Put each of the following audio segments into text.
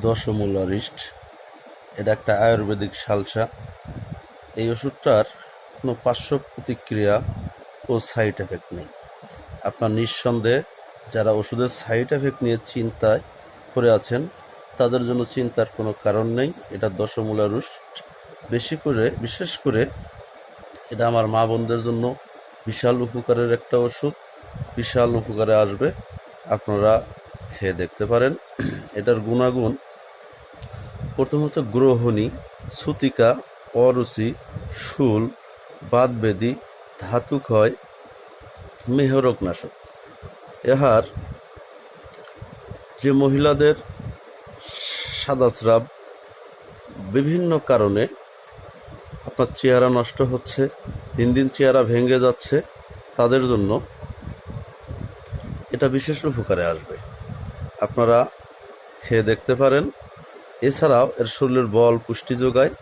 দশমূলারিস্ট এটা একটা আয়ুর্বেদিক সালসা। এই ওষুধটার কোনো পার্শ্ব প্রতিক্রিয়া ও সাইড এফেক্ট নেই। আপনার নিঃসন্দেহে যারা ওষুধের সাইড এফেক্ট নিয়ে চিন্তায় করে আছেন, তাদের জন্য চিন্তার কোনো কারণ নেই। এটা দশমূলা রুষ্ট। বেশি করে, বিশেষ করে এটা আমার মা বোনদের জন্য বিশাল উপকারের একটা ওষুধ। বিশাল উপকারে আসবে। আপনারা খেয়ে দেখতে পারেন। এটার গুণাগুণ প্রথমত গ্রহণী, সুতিকা, অরুচি, শুল বাদবেদি ধাতুক্ষয়, মেহরকনাশক। এহার যে মহিলাদের সাদাস্রাব, বিভিন্ন কারণে আপনার চেহারা নষ্ট হচ্ছে, দিন দিন চেহারা ভেঙে যাচ্ছে, তাদের জন্য এটা বিশেষ উপকারে আসবে। আপনারা খেয়ে দেখতে পারেন এছাড়াও এর শরীরের বল পুষ্টি যোগায়,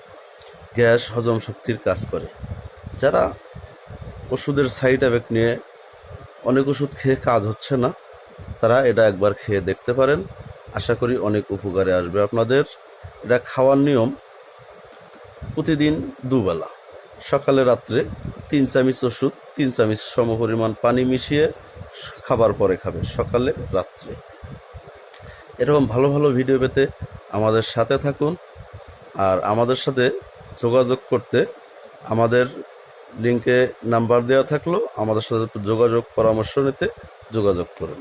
গ্যাস হজম শক্তির কাজ করে। যারা ওষুধের সাইড এফেক্ট নিয়ে অনেক ওষুধ খেয়ে কাজ হচ্ছে না, তারা এটা একবার খেয়ে দেখতে পারেন। আশা করি অনেক উপকারে আসবে আপনাদের। এটা খাওয়ার নিয়ম প্রতিদিন দুবেলা, সকালে রাত্রে তিন চামচ ওষুধ, তিন চামচ সমপরিমাণ পানি মিশিয়ে খাবার পরে খাবে সকালে রাত্রে। এরকম ভালো ভালো ভিডিও পেতে আমাদের সাথে থাকুন আর আমাদের সাথে যোগাযোগ করতে আমাদের লিঙ্কে নাম্বার দেওয়া থাকল, আমাদের সাথে যোগাযোগ পরামর্শ নিতে যোগাযোগ করুন।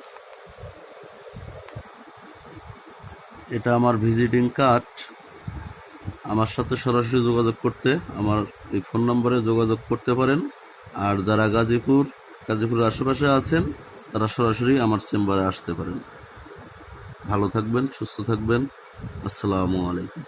এটা আমার ভিজিটিং কার্ড আমার সাথে সরাসরি যোগাযোগ করতে আমার এই ফোন নম্বরে যোগাযোগ করতে পারেন। আর যারা গাজীপুর, গাজীপুরের আশেপাশে আছেন, তারা সরাসরি আমার চেম্বারে আসতে পারেন। ভালো থাকবেন, সুস্থ থাকবেন। আসসালামু আলাইকুম।